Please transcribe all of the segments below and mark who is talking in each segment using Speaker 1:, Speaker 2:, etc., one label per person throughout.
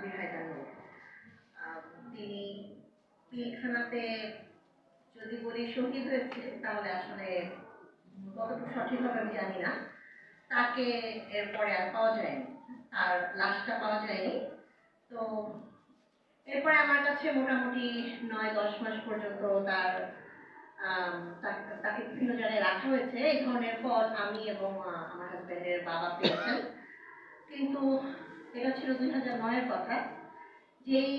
Speaker 1: Major Haider নূর। তিনি পিলখানাতে যদি বলি শহীদ হয়েছে তাহলে আসলে কতটুকু সঠিকভাবে আমি জানি না। তাকে এরপরে আর পাওয়া যায়নি আর লাশটা পাওয়া যায়নি। তো এরপরে আমার কাছে মোটামুটি নয়, দশ মাস পর্যন্ত তার তাকে বিভিন্ন জায়গায় রাখা হয়েছে। এই ধরনের ফল আমি এবং আমার হাজব্যান্ডের বাবা পেয়েছেন। কিন্তু এটা ছিল দুই হাজার নয়ের কথা। যেই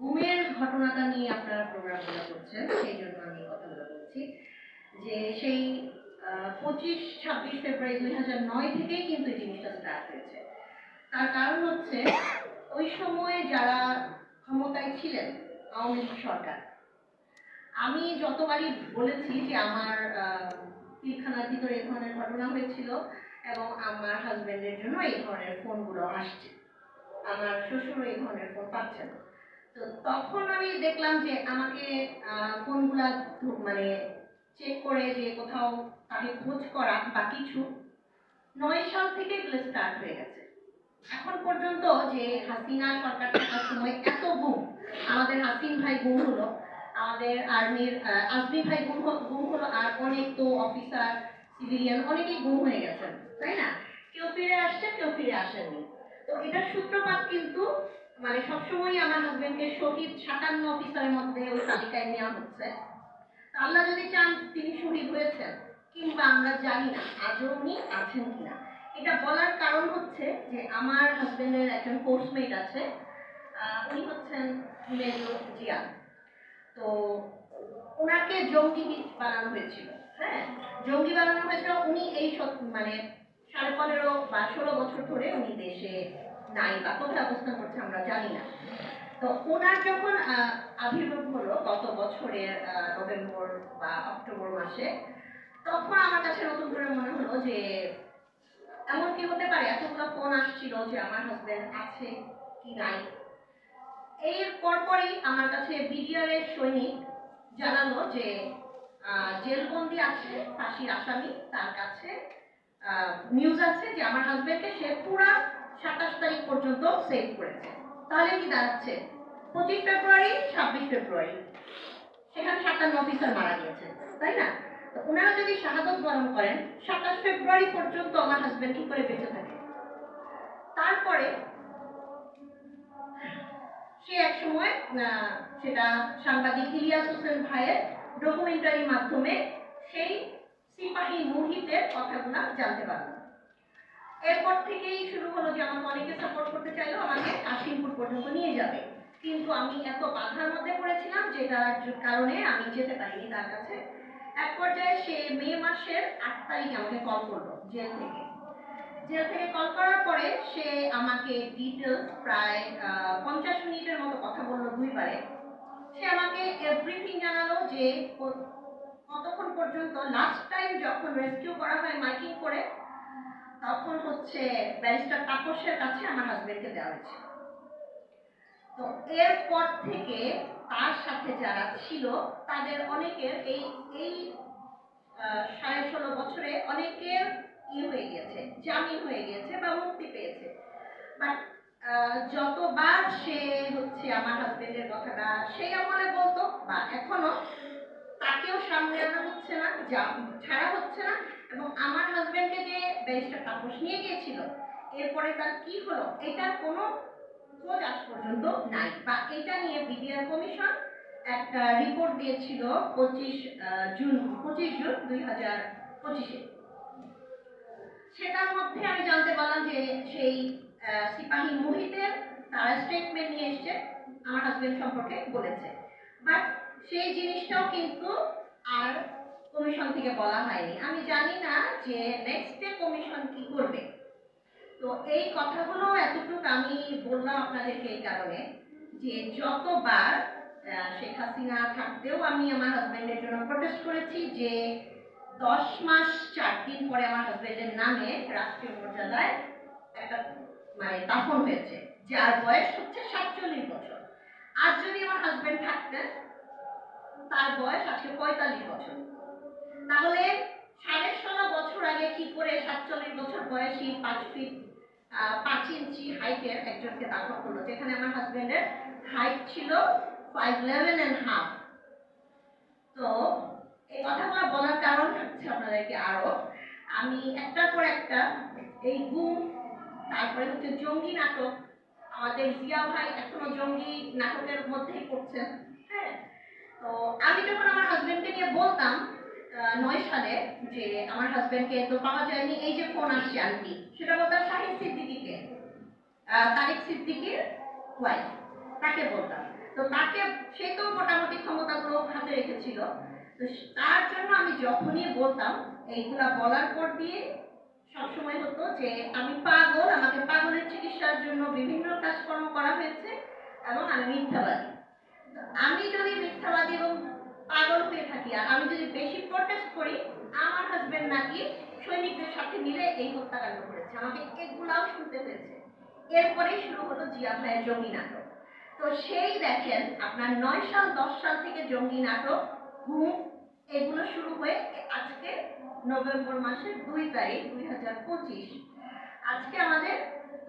Speaker 1: গুমের ঘটনাটা নিয়ে আপনারা প্রোগ্রামগুলো করছেন, সেই জন্য আমি কথাগুলো বলছি। যে সেই পঁচিশ ছাব্বিশ ফেব্রুয়ারি দুই হাজার নয় থেকেই কিন্তু এই জিনিসটা স্টার্ট হয়েছে। তার কারণ হচ্ছে, ওই সময়ে যারা ক্ষমতায় ছিলেন আওয়ামী লীগ সরকার, আমি যতবারই বলেছি যে আমার পিলখানার ভিতরে এই ধরনের ঘটনা হয়েছিল এবং আমার হাজবেন্ডের জন্য এই ধরনের ফোনগুলো আসছে। আমার শ্বশুর এই ধরনের ফোন পাচ্ছেন। তো তখন আমি দেখলাম যে আমাকে ফোনগুলা মানে চেক করে যে কোথাও তাকে খোঁজ করা বা কিছু নয় সাল থেকে এগুলো স্টার্ট হয়ে গেছে। এখন পর্যন্ত যে হাসিনা সরকার থাকার সময় এত গুম, আমাদের হাসিন ভাই গুম হলো, আমাদের আর্মির আজমি ভাই গুম গুম হলো, আর অনেক তো অফিসার সিভিলিয়ান অনেকেই গুম হয়ে গেছেন, তাই না? কেউ ফিরে আসছে, কেউ ফিরে আসেননি। তো এটার সূত্রপাত কিন্তু মানে সবসময় আমার হাজবেন্ডকে শহীদ সাতান্ন অফিসারের মধ্যে ওই তালিকায় নেওয়া হচ্ছে। আল্লাহ যদি চান, তিনি শহীদ হয়েছেন, কিংবা আমরা জানি না আজও উনি আছেন কিনা। এটা বলার কারণ হচ্ছে যে আমার হাজবেন্ডের একজন কোর্সমেট আছে উনি হচ্ছেন মেজর জিয়া তো ওনাকে জঙ্গি বানানো হয়েছিল। হ্যাঁ জঙ্গি বানানো হয়েছিল। উনি এই সত- মানে সাড়ে পনেরো বা ষোলো বছর ধরে উনি দেশে নাই বা কোথায় অবস্থান করছে আমরা জানি না। তো ওনার যখন আবির্ভাব হলো গত বছরের নভেম্বর বা অক্টোবর মাসে, তখন আমার কাছে নতুন করে মনে হলো যে, এমন কি হতে পারে? এতগুলো ফোন আসছিল যে আমার হাজবেন্ড আছে কি নাই? এর পরপরই আমার কাছে বিডিআর এর সৈনিক জানালো যে জেলবন্দি আছে, ফাঁসির আসামি, তার কাছে নিউজ আছে যে আমার হাজবেন্ডকে সে পুরা সাতাশ তারিখ পর্যন্ত সেভ করেছে। তাহলে কি দাঁড়াচ্ছে? পঁচিশ ফেব্রুয়ারি, ছাব্বিশ ফেব্রুয়ারি। সেখানে সাতান্ন অফিসার মারা গিয়েছে, তাই না? তো ওনারা যদি শাহাদত বরণ করেন, সাতাশ ফেব্রুয়ারি পর্যন্ত আমার হাজবেন্ড কি করে বেঁচে থাকে? তারপরে সে এক সময় সেটা সাংবাদিক ইলিয়াস হোসেন ভাইয়ের ডকুমেন্টারির মাধ্যমে সেই সিপাহী মুহিতের কথাগুলো জানতে পারলাম। এরপর থেকেই শুরু হলো যে আমাকে অনেকে সাপোর্ট করতে চাইলো, আমাকে কাশিমপুর পর্যন্ত নিয়ে যাবে। কিন্তু আমি এত বাধার মধ্যে পড়েছিলাম যেটার কারণে আমি যেতে পারিনি তার কাছে। এক পর্যায়ে সে মে মাসের আট তারিখে আমাকে কল করল জেল থেকে। জেল থেকে কল করার পরে সে আমাকে ডিটেলস প্রায় পঞ্চাশ মিনিটের মতো কথা বলল দুইবারে। সে আমাকে এভরিথিং জানালো যে কতক্ষণ পর্যন্ত লাস্ট টাইম যখন রেস্কিউ করা হয় মাইকিং করে, তখন হচ্ছে ব্যারিস্টার তাপসের কাছে আমার হাজবেন্ডকে দেওয়া হয়েছে। তো এরপর থেকে তার সাথে যারা ছিল, তাদের অনেকের এই এই সাড়ে ষোলো বছরে অনেকের ই হয়ে গিয়েছে, জামিন হয়ে গিয়েছে বা মুক্তি পেয়েছে। বাট যতবার সে হচ্ছে আমার হাজবেন্ডের কথাটা সেই আমলে বলতো, বা এখনও তাকেও সামনে আনা হচ্ছে না, যা ছাড়া হচ্ছে না। এবং আমার হাজবেন্ডকে যে ব্যারিস্টার তাপস নিয়ে গিয়েছিল, এরপরে তার কি হলো, এটার কোনো খোঁজ আজ পর্যন্ত নাই। বা এটা নিয়ে বিডিআর কমিশন একটা রিপোর্ট দিয়েছিল পঁচিশ জুন পঁচিশ জুন দুই হাজার পঁচিশে। সেটার মধ্যে আমি জানতে পারলাম যে সেই সিপাহী মুহিতের তারা স্টেটমেন্ট নিয়ে এসছে। আমার হাজবেন্ড সম্পর্কে বলেছে। বাট সেই জিনিসটাও কিন্তু আর কমিশন থেকে বলা হয়নি। আমি জানি না যে নেক্সট ডে কমিশন কি করবে। তো এই কথাগুলো এতটুকু আমি বললাম আপনাদেরকে এই কারণে যে যতবার শেখ হাসিনা থাকতেও আমি আমার হাজবেন্ডের জন্য প্রটেস্ট করেছি যে দশ মাস চার দিন পরে আমার হাজবেন্ডের নামে রাষ্ট্রীয় মর্যাদায় একটা মানে দাফন হয়েছে, যার বয়স হচ্ছে সাতচল্লিশ বছর। আজ যদি আমার হাজব্যান্ড থাকতেন, তার বয়স আজকে পঁয়তাল্লিশ বছর। তাহলে সাড়ে ষোলো বছর আগে কি করে সাতচল্লিশ বছর বয়সী পাঁচ ফিট পাঁচ ইঞ্চি হাইটের একজনকে দাফন করল, যেখানে আমার হাজব্যান্ডের হাইট ছিল ফাইভ ইলেভেন অ্যান্ড হাফ তো এই কথাগুলো বলার কারণ হচ্ছে আপনাদেরকে আরও আমি একটার পর একটা এই গুম, তারপরে হচ্ছে জঙ্গি নাটক আমাদের জিয়া ভাই এখনও জঙ্গি নাটকের মধ্যেই করছেন হ্যাঁ? তো আমি যখন আমার হাজবেন্ডকে নিয়ে বলতাম নয় সালে যে আমার হাজবেন্ডকে তো পাওয়া যায়নি, এই যে ফোন আসছে আন্টি, সেটা বলতাম শাহিন সিদ্দিকিকে। তারেক সিদ্দিকির ওয়াইফ তাকে বলতাম। তো তাকে, সে তো মোটামুটি ক্ষমতাগুলো হাতে রেখেছিল। তো তার জন্য আমি যখনই বলতাম, এইগুলা বলার পর দিয়ে সবসময় হতো যে আমি পাগল, আমাকে পাগলের চিকিৎসার জন্য বিভিন্ন কাজকর্ম করা হয়েছে এবং আমি মিথ্যাবাদী। আমি যদি মিথ্যাবাদী এবং পাগল হয়ে থাকি আর আমি যদি বেশি প্রটেস্ট করি, আমার হাজবেন্ড নাকি সৈনিকদের সাথে মিলে এই হত্যাকাণ্ড করেছে। আমাকে এগুলাও শুনতে হয়েছে। এরপরেই শুরু হলো জিয়া ভাইয়ের জঙ্গি নাটক। তো সেই দেখেন আপনার নয় সাল, দশ সাল থেকে জঙ্গি নাটক, ঘুম, এগুলো শুরু হয়ে আজকে নভেম্বর মাসের দুই তারিখ দুই হাজার পঁচিশ। আজকে আমাদের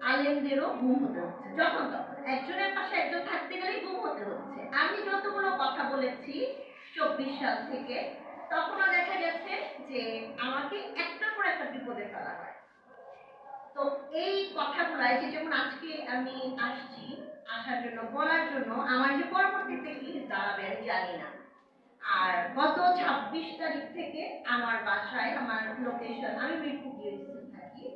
Speaker 1: আলেমদেরও ঘুম হতে হচ্ছে। যখন তখন। একজনের পাশে একজন থাকতে গেলেই ঘুম হতে হচ্ছে। আমি যতগুলো কথা বলেছি চব্বিশ সাল থেকে, তখনও দেখা গেছে যে আমাকে একটা পর একটা বিপদে ফেলা হয়। তো এই কথাগুলাই যে যেমন আজকে আমি আসছি, আসার জন্য, বলার জন্য, আমার যে পরবর্তীতে কি দাঁড়াবে আমি জানি না। আর গত ছাব্বিশ তারিখ থেকে আমার বাসায়, আমার লোকেশন আমি মিরপুর গিয়েছি থাকি।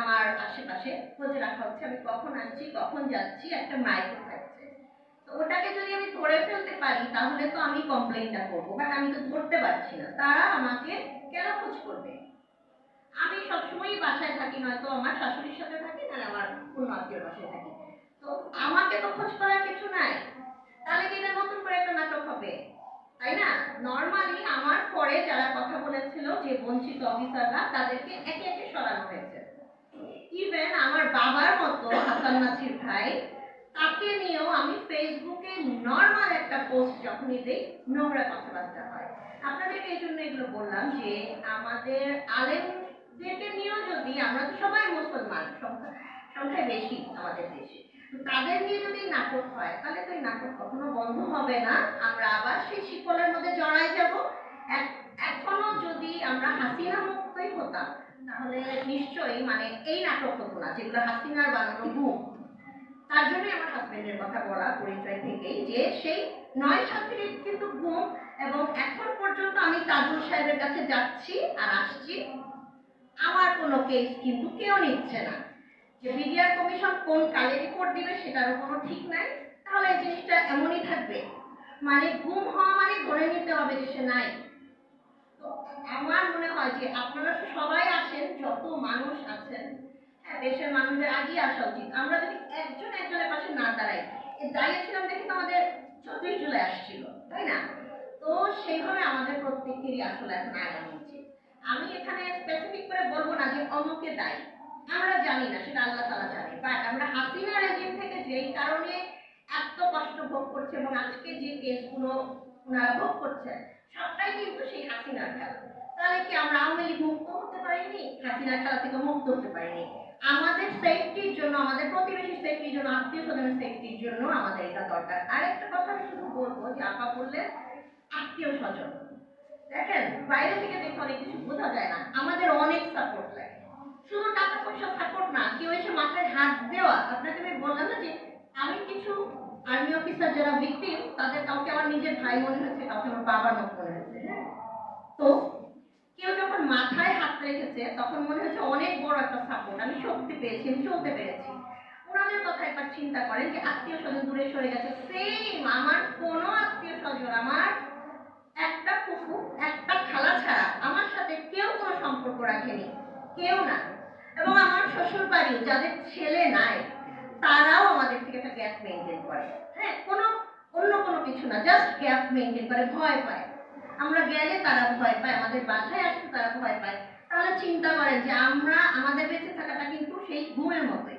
Speaker 1: আমার আশেপাশে খোঁজ রাখা হচ্ছে, আমি কখন আসছি, কখন যাচ্ছি, একটা মাইক্রো থাকছে। তো ওটাকে যদি আমি ধরে ফেলতে পারি, তাহলে তো আমি কমপ্লেনটা করব, বাট আমি তো ধরতে পারছি না। তারা আমাকে কেন খোঁজ করবে? আমি সবসময়ই বাসায় থাকি, নয়তো আমার শাশুড়ির সাথে থাকি, না আমার অন্য আত্মীয় বাসায় থাকি। তো আমাকে তো খোঁজ করার কিছু নাই। তাহলে কি এটা নতুন করে একটা নাটক হবে? তাই না? নর্মালি আমার পরে যারা কথা বলেছিল যে বঞ্চিত অফিসাররা, তাদেরকে একে একে সরানো হয়েছে। ইভেন আমার বাবার মতো হাসান নাসির ভাই, তাকে নিয়েও আমি ফেসবুকে নর্মাল একটা পোস্ট যখনই দেই, নোংরা কথাবার্তা হয়। আপনাদেরকে এই জন্য এগুলো বললাম যে আমাদের আলেমদেরকে নিয়েও যদি, আমরা তো সবাই মুসলমান, সংখ্যা বেশি আমাদের দেশে। তাদের নিয়ে যদি নাটক হয়, তাহলে তো এই নাটক কখনো বন্ধ হবে না। আমরা আবার সেই শিকলের মধ্যে জড়াই যাব। এখনও যদি আমরা হাসিনা মুক্তই হতাম, তাহলে নিশ্চয়ই মানে এই নাটক হতো না, যেগুলো হাসিনার বানানো ঘুম তার জন্যই আমার হাজবেন্ডের কথা বলা পরিচয় থেকেই যে, সেই নয় থেকে কিন্তু ঘুম এবং এখন পর্যন্ত আমি তাজুল সাহেবের কাছে যাচ্ছি আর আসছি। আমার কোনো কেস কিন্তু কেউ নিচ্ছে না। যে বিডিআর কমিশন কোন কালে রিপোর্ট দিবে সেটারও কোনো ঠিক নাই। তাহলে এই জিনিসটা এমনই থাকবে। মানে গুম হওয়া মানে ধরে নিতে হবে যে সে নাই। তো আমার মনে হয় যে আপনারা সবাই আসেন, যত মানুষ আছেন হ্যাঁ দেশের মানুষদের আগিয়ে আসা উচিত। আমরা যদি একজন একজনের পাশে না দাঁড়াই দাঁড়িয়েছিলাম দেখি তো আমাদের চব্বিশ জুলাই আসছিল, তাই না? তো সেইভাবে আমাদের প্রত্যেকেরই আসলে এখন আগানো উচিত। আমি এখানে স্পেসিফিক করে বলব না যে অমুকে দায়ী। আমরা জানি না, সেটা আল্লাহ তালা জানে। বাট আমরা হাসিনা রেজিম থেকে যেই কারণে এত কষ্ট ভোগ করছে এবং আজকে যে কেসগুলো ওনারা ভোগ করছেন, সবটাই কিন্তু সেই হাসিনার খেলা। তাহলে কি আমরা আওয়ামী লীগ মুক্ত হতে পারিনি? হাসিনার খেলা থেকে মুক্ত হতে পারিনি। আমাদের সেফটির জন্য, আমাদের প্রতিবেশী সেফটির জন্য, আত্মীয় স্বজনের সেফটির জন্য আমাদের এটা দরকার। আরেকটা কথা আমি শুধু বলব, যে আপা বললেন আত্মীয় স্বজন। দেখেন, বাইরে থেকে দেখে অনেক কিছু বোঝা যায় না। আমাদের অনেক সাপোর্ট লাগে শুধু টাকা পয়সা সাপোর্ট না কেউ এসে মাথায় হাত দেওয়া, আপনাকে আমি বললাম না যে আমি কিছু আর্মি অফিসার যারা ভিকটিম তাদের কাউকে আমার নিজের ভাই মনে হয়েছে, কাউকে আমার বাবার মনে হয়েছে হ্যাঁ? তো কেউ যখন মাথায় হাত রেখেছে, তখন মনে হচ্ছে অনেক বড় একটা সাপোর্ট আমি শক্তি পেয়েছি, আমি চলতে পেরেছি। ওনাদের কথা একবার চিন্তা করেন যে আত্মীয় স্বজন দূরে সরে গেছে। সেম আমার কোনো আত্মীয় স্বজন, আমার একটা ফুফু একটা খালা ছাড়া আমার সাথে কেউ কোনো সম্পর্ক রাখেনি, কেউ না। এবং আমার শ্বশুর বাড়িও যাদের ছেলে নাই, তারাও আমাদের থেকে একটা গ্যাপ মেনটেন করে। হ্যাঁ কোনো, অন্য কোনো কিছু না জাস্ট গ্যাপ মেনটেন করে, ভয় পায়। আমরা গেলে তারা ভয় পায়, আমাদের বাসায় আসতে তারা ভয় পায়। তাহলে চিন্তা করেন যে আমরা, আমাদের বেঁচে থাকাটা কিন্তু সেই ঘুমের মতোই।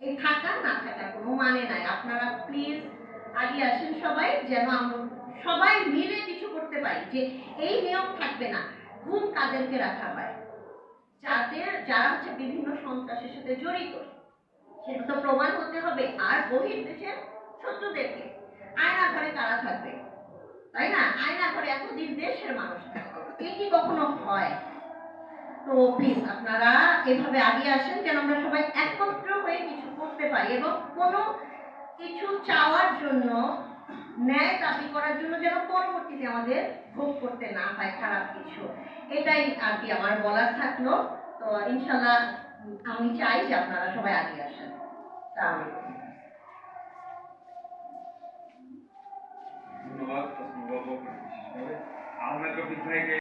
Speaker 1: এই থাকা, না থাকার কোনো মানে নাই। আপনারা প্লিজ আগে আসেন সবাই, যেন আমরা সবাই মিলে কিছু করতে পারি, যে এই নিয়ম থাকবে না। ঘুম কাদেরকে রাখা হয়। যাদের, যারা হচ্ছে বিভিন্ন সন্ত্রাসের সাথে জড়িত সেটা তো প্রমাণ হতে হবে আর বহির দেশের শত্রুদেরকে। আয়না ঘরে কারা থাকবে, তাই না? আয়না ঘরে এতদিন দেশের মানুষ থাকতো, এ কি কখনো হয়? তো প্লিজ আপনারা এভাবে আগিয়ে আসেন যেন আমরা সবাই একত্র হয়ে কিছু করতে পারি এবং কোনো কিছু চাওয়ার জন্য ন্যায় দাবি করার জন্য যেন পরবর্তীতে আমাদের ভোগ করতে না হয় খারাপ কিছু। এটাই আর কি আমার বলার থাকল। তো ইনশাল্লাহ আমি চাই যে আপনারা সবাই আগে আসেন।
Speaker 2: ধন্যবাদ।